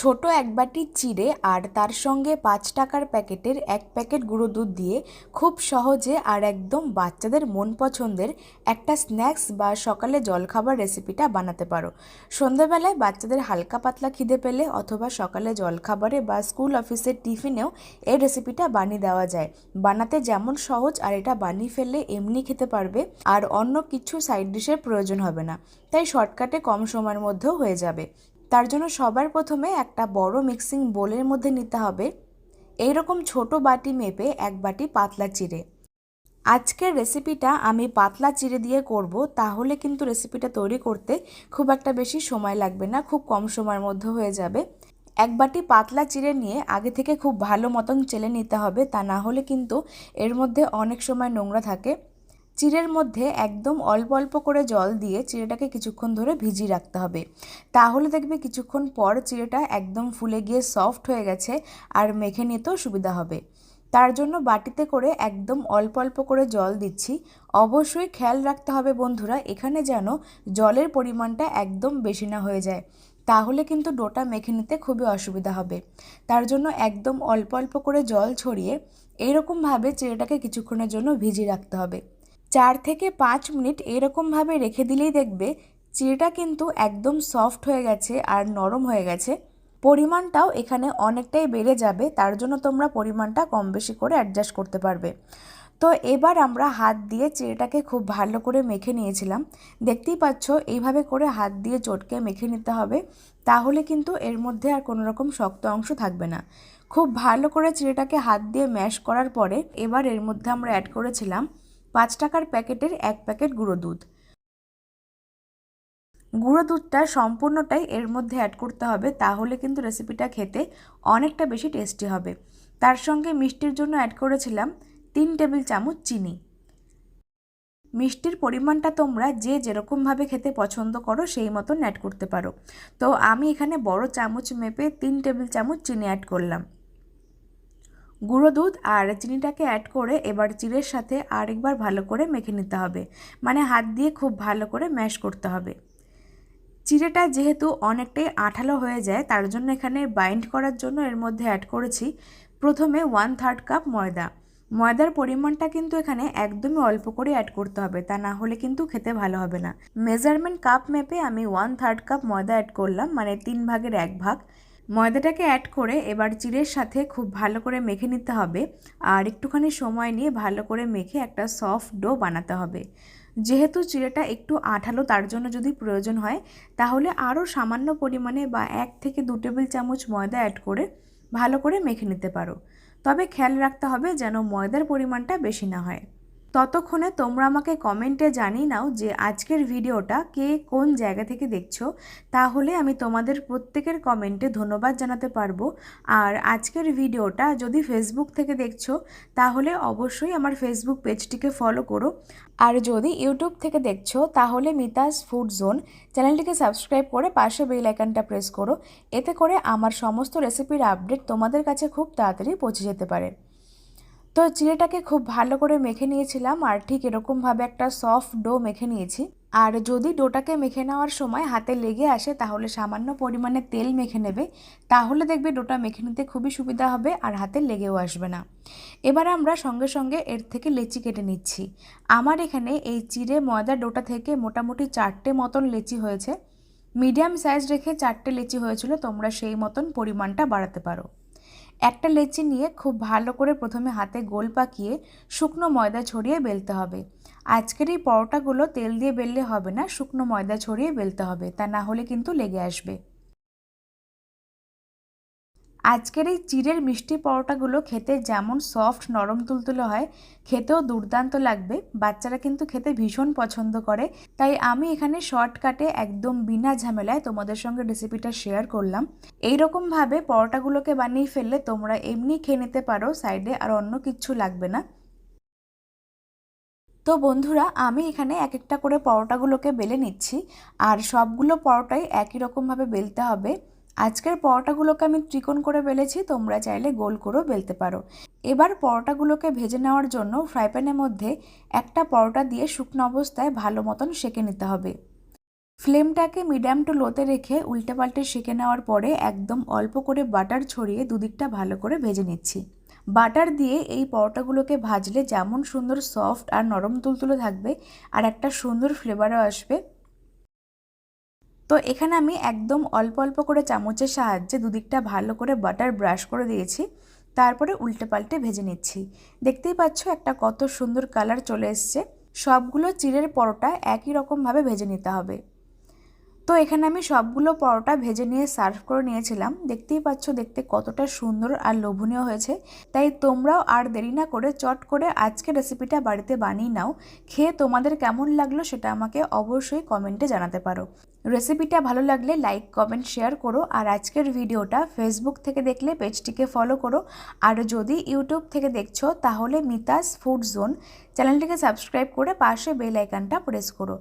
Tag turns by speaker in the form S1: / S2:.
S1: ছোট এক বাটি চিড়ে আর তার সঙ্গে পাঁচ টাকার প্যাকেটের এক প্যাকেট গুঁড়ো দুধ দিয়ে খুব সহজে আর একদম বাচ্চাদের মন পছন্দের একটা স্ন্যাক্স বা সকালে জলখাবার রেসিপিটা বানাতে পারো। সন্ধ্যাবেলায় বাচ্চাদের হালকা পাতলা খিদে পেলে অথবা সকালে জলখাবারে বা স্কুল অফিসের টিফিনেও এই রেসিপিটা বানিয়ে দেওয়া যায়। বানাতে যেমন সহজ আর এটা বানিয়ে ফেললে এমনি খেতে পারবে আর অন্য কিছু সাইড ডিশের প্রয়োজন হবে না। তাই শর্টকাটে কম সময়ের মধ্যেও হয়ে যাবে। তার জন্য সবার প্রথমে একটা বড় মিক্সিং বোলের মধ্যে নিতে হবে। এই রকম ছোট বাটি মেপে এক বাটি পাতলা চিড়ে। আজকের রেসিপিটা আমি পাতলা চিড়ে দিয়ে করব, তাহলে কিন্তু রেসিপিটা তৈরি করতে খুব একটা বেশি সময় লাগবে না, খুব কম সময়ের মধ্যে হয়ে যাবে। এক বাটি পাতলা চিড়ে নিয়ে আগে থেকে খুব ভালো মতন চেলে নিতে হবে, তা না হলে কিন্তু এর মধ্যে অনেক সময় নোংরা থাকে। চিড়ের মধ্যে একদম অল্প অল্প করে জল দিয়ে চিড়েটাকে কিছুক্ষণ ধরে ভিজিয়ে রাখতে হবে। তাহলে দেখবে কিছুক্ষণ পর চিড়েটা একদম ফুলে গিয়ে সফট হয়ে গেছে আর মেখে নিতেও সুবিধা হবে। তার জন্য বাটিতে করে একদম অল্প অল্প করে জল দিচ্ছি। অবশ্যই খেয়াল রাখতে হবে বন্ধুরা, এখানে যেন জলের পরিমাণটা একদম বেশি না হয়ে যায়। তাহলে কিন্তু ডোটা মেখে নিতে খুবই অসুবিধা হবে। তার জন্য একদম অল্প অল্প করে জল ছড়িয়ে এইরকমভাবে চিড়েটাকে কিছুক্ষণের জন্য ভিজিয়ে রাখতে হবে। চার থেকে পাঁচ মিনিট এরকমভাবে রেখে দিলেই দেখবে চিড়েটা কিন্তু একদম সফট হয়ে গেছে আর নরম হয়ে গেছে। পরিমাণটাও এখানে অনেকটাই বেড়ে যাবে, তার জন্য তোমরা পরিমাণটা কম বেশি করে অ্যাডজাস্ট করতে পারবে। তো এবার আমরা হাত দিয়ে চিড়েটাকে খুব ভালো করে মেখে নিয়েছিলাম। দেখতেই পাচ্ছ, এইভাবে করে হাত দিয়ে চটকে মেখে নিতে হবে, তাহলে কিন্তু এর মধ্যে আর কোনো রকম শক্ত অংশ থাকবে না। খুব ভালো করে চিড়েটাকে হাত দিয়ে ম্যাশ করার পরে এবার এর মধ্যে আমরা অ্যাড করেছিলাম পাঁচ টাকার প্যাকেটের এক প্যাকেট গুঁড়ো দুধ। গুঁড়ো দুধটা সম্পূর্ণটাই এর মধ্যে অ্যাড করতে হবে, তাহলে কিন্তু রেসিপিটা খেতে অনেকটা বেশি টেস্টি হবে। তার সঙ্গে মিষ্টির জন্য অ্যাড করেছিলাম তিন টেবিল চামচ চিনি। মিষ্টির পরিমাণটা তোমরা যে যেরকমভাবে খেতে পছন্দ করো সেই মতন অ্যাড করতে পারো। তো আমি এখানে বড় চামচ মেপে তিন টেবিল চামচ চিনি অ্যাড করলাম। গুঁড়ো দুধ আর চিনিটাকে অ্যাড করে এবার চিড়ের সাথে আরেকবার ভালো করে মেখে নিতে হবে। মানে হাত দিয়ে খুব ভালো করে ম্যাশ করতে হবে। চিড়েটা যেহেতু অনেকটাই আঠালো হয়ে যায়, তার জন্য এখানে বাইন্ড করার জন্য এর মধ্যে অ্যাড করেছি প্রথমে ওয়ান থার্ড কাপ ময়দা। ময়দার পরিমাণটা কিন্তু এখানে একদমই অল্প করে অ্যাড করতে হবে, তা না হলে কিন্তু খেতে ভালো হবে না। মেজারমেন্ট কাপ মেপে আমি ওয়ান থার্ড কাপ ময়দা অ্যাড করলাম মানে তিন ভাগের এক ভাগ। ময়দাটাকে অ্যাড করে এবার চিড়ের সাথে খুব ভালো করে মেখে নিতে হবে। আর একটুখানি সময় নিয়ে ভালো করে মেখে একটা সফট ডো বানাতে হবে। যেহেতু চিড়েটা একটু আঠালো, তার জন্য যদি প্রয়োজন হয়, তাহলে আরও সামান্য পরিমাণে বা এক থেকে দু টেবিল চামচ ময়দা অ্যাড করে ভালো করে মেখে নিতে পারো। তবে খেয়াল রাখতে হবে যেন ময়দার পরিমাণটা বেশি না হয়। ততক্ষণে তোমরা আমাকে কমেন্টে জানিয়ে নাও যে আজকের ভিডিওটা কে কোন জায়গা থেকে দেখছ। তাহলে আমি তোমাদের প্রত্যেকের কমেন্টে ধন্যবাদ জানাতে পারব। আর আজকের ভিডিওটা যদি ফেসবুক থেকে দেখছ, তাহলে অবশ্যই আমার ফেসবুক পেজটিকে ফলো করো। আর যদি ইউটিউব থেকে দেখছ, তাহলে মিতাস ফুড জোন চ্যানেলটিকে সাবস্ক্রাইব করে পাশে বেল আইকনটা প্রেস করো। এতে করে আমার সমস্ত রেসিপির আপডেট তোমাদের কাছে খুব তাড়াতাড়ি পৌঁছে যেতে পারে। তো চিড়েটাকে খুব ভালো করে মেখে নিয়েছিলাম, আর ঠিক এরকমভাবে একটা সফট ডো মেখে নিয়েছি। আর যদি ডোটাকে মেখে নেওয়ার সময় হাতে লেগে আসে, তাহলে সামান্য পরিমাণে তেল মেখে নেবে। তাহলে দেখবে ডোটা মেখে নিতে খুবই সুবিধা হবে, আর হাতে লেগেও আসবে না। এবার আমরা সঙ্গে সঙ্গে এর থেকে লেচি কেটে নিচ্ছি। আমার এখানে এই চিড়ে ময়দা ডোটা থেকে মোটামুটি চারটে মতন লেচি হয়েছে। মিডিয়াম সাইজ রেখে চারটে লেচি হয়েছিল, তোমরা সেই মতন পরিমাণটা বাড়াতে পারো। একটা লেচি নিয়ে খুব ভালো করে প্রথমে হাতে গোল পাকিয়ে শুকনো ময়দা ছড়িয়ে বেলতে হবে। আজকের এই পরোটাগুলো তেল দিয়ে বেললে হবে না, শুকনো ময়দা ছড়িয়ে বেলতে হবে। তা না হলে কিন্তু লেগে আসবে। আজকের এই চিড়ের মিষ্টি পরোটাগুলো খেতে যেমন সফট নরম তুলতুলে হয়, খেতেও দুর্দান্ত লাগবে। বাচ্চারা কিন্তু খেতে ভীষণ পছন্দ করে। তাই আমি এখানে শর্টকাটে একদম বিনা ঝামেলায় তোমাদের সঙ্গে রেসিপিটা শেয়ার করলাম। এই রকমভাবে পরোটাগুলোকে বানিয়ে ফেললে তোমরা এমনি খেয়ে নিতে পারো সাইডে আর অন্য কিচ্ছু লাগবে না। তো বন্ধুরা, আমি এখানে এক একটা করে পরোটাগুলোকে বেলে নিচ্ছি। আর সবগুলো পরোটাই একই রকমভাবে বেলতে হবে। আজকের পরোটাগুলোকে আমি ত্রিকোণ করে বেলেছি, তোমরা চাইলে গোল করেও বেলতে পারো। এবার পরোটাগুলোকে ভেজে নেওয়ার জন্য ফ্রাই প্যানের মধ্যে একটা পরোটা দিয়ে শুকনো অবস্থায় ভালো মতন সেঁকে নিতে হবে। ফ্লেমটাকে মিডিয়াম টু লোতে রেখে উল্টে পাল্টে সেঁকে নেওয়ার পরে একদম অল্প করে বাটার ছড়িয়ে দুদিকটা ভালো করে ভেজে নিচ্ছি। বাটার দিয়ে এই পরোটাগুলোকে ভাজলে যেমন সুন্দর সফট আর নরম তুলতুলো থাকবে, আর একটা সুন্দর ফ্লেভারও আসবে। তো এখানে আমি একদম অল্প অল্প করে চামচের সাহায্যে দুদিকটা ভালো করে বাটার ব্রাশ করে দিয়েছি। তারপরে উল্টে পাল্টে ভেজে নিচ্ছি। দেখতেই পাচ্ছ একটা কত সুন্দর কালার চলে এসছে। সবগুলো চিড়ের পরোটা একই রকমভাবে ভেজে নিতে হবে। তো এখানে আমি সবগুলো পরোটা ভেজে নিয়ে সার্ভ করে নিয়েছিলাম। দেখতেই পাচ্ছ, দেখতে কতটা সুন্দর আর লোভনীয় হয়েছে। তাই তোমরাও আর দেরি না করে চট করে আজকে রেসিপিটা বাড়িতে বানিয়ে নাও। খেয়ে তোমাদের কেমন লাগল সেটা আমাকে অবশ্যই কমেন্টে জানাতে পারো। রেসিপিটা ভালো লাগলে লাইক, কমেন্ট, শেয়ার করো আর আজকের ভিডিওটা ফেসবুক থেকে দেখলে পেজটিকে ফলো করো। আর যদি ইউটিউব থেকে দেখছ, তাহলে মিতাস ফুড জোন চ্যানেলটিকে সাবস্ক্রাইব করে পাশে বেল আইকনটা প্রেস করো।